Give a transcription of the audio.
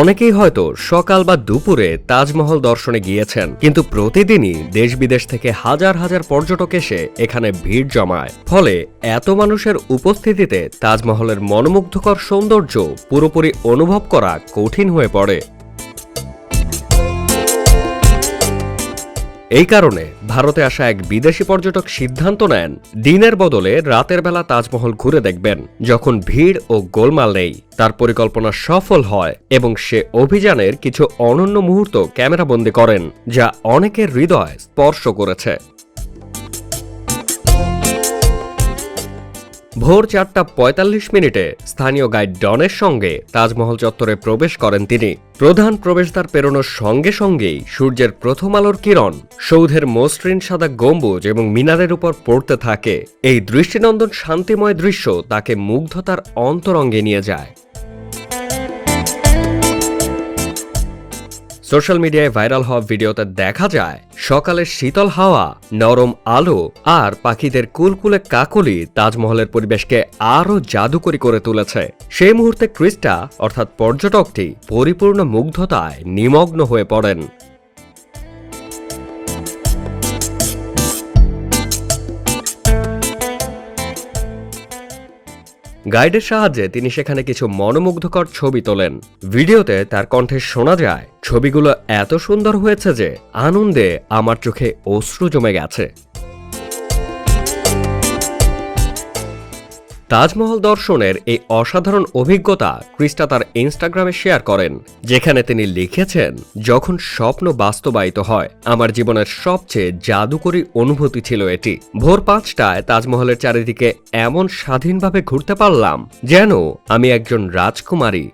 অনেকেই হয়তো সকাল বা দুপুরে তাজমহল দর্শনে গিয়েছেন, কিন্তু প্রতিদিনই দেশ বিদেশ থেকে হাজার হাজার পর্যটক এসে এখানে ভিড় জমায়। ফলে এত মানুষের উপস্থিতিতে তাজমহলের মনোমুগ্ধকর সৌন্দর্য পুরোপুরি অনুভব করা কঠিন হয়ে পড়ে। এই কারণে ভারতে আসা এক বিদেশি পর্যটক সিদ্ধান্ত নেন, দিনের বদলে রাতের বেলা তাজমহল ঘুরে দেখবেন, যখন ভিড় ও গোলমাল নেই। তার পরিকল্পনা সফল হয় এবং সে অভিযানের কিছু অনন্য মুহূর্ত ক্যামেরাবন্দি করেন, যা অনেকের হৃদয় স্পর্শ করেছে। ভোর চারটা পঁয়তাল্লিশ মিনিটে স্থানীয় গাইড ডনের সঙ্গে তাজমহল চত্বরে প্রবেশ করেন তিনি। প্রধান প্রবেশদ্বার পেরোনোর সঙ্গে সঙ্গেই সূর্যের প্রথম আলোর কিরণ, সৌধের মসৃণ সাদা গম্বুজ এবং মিনারের উপর পড়তে থাকে। এই দৃষ্টিনন্দন শান্তিময় দৃশ্য তাকে মুগ্ধতার অন্তরঙ্গে নিয়ে যায়। সোশ্যাল মিডিয়ায় ভাইরাল হওয়া ভিডিওতে দেখা যায়, সকালের শীতল হাওয়া, নরম আলো আর পাখিদের কুলকুলে কাকলি তাজমহলের পরিবেশকে আরও জাদুকরি করে তুলেছে। সেই মুহূর্তে ক্রিস্টা, অর্থাৎ পর্যটকটি, পরিপূর্ণ মুগ্ধতায় নিমগ্ন হয়ে পড়েন। গাইডের সাহায্যে তিনি সেখানে কিছু মনোমুগ্ধকর ছবি তোলেন। ভিডিওতে তার কণ্ঠে শোনা যায়, ছবিগুলো এত সুন্দর হয়েছে যে আনন্দে আমার চোখে অশ্রু জমে গেছে। তাজমহল দর্শনের এই অসাধারণ অভিজ্ঞতা ক্রিস্টা তার ইনস্টাগ্রামে শেয়ার করেন, যেখানে তিনি লিখেছেন, যখন স্বপ্ন বাস্তবায়িত হয়, আমার জীবনের সবচেয়ে জাদুকরী অনুভূতি ছিল এটি। ভোর পাঁচটায় তাজমহলের চারিদিকে এমন স্বাধীনভাবে ঘুরতে পারলাম, যেন আমি একজন রাজকুমারী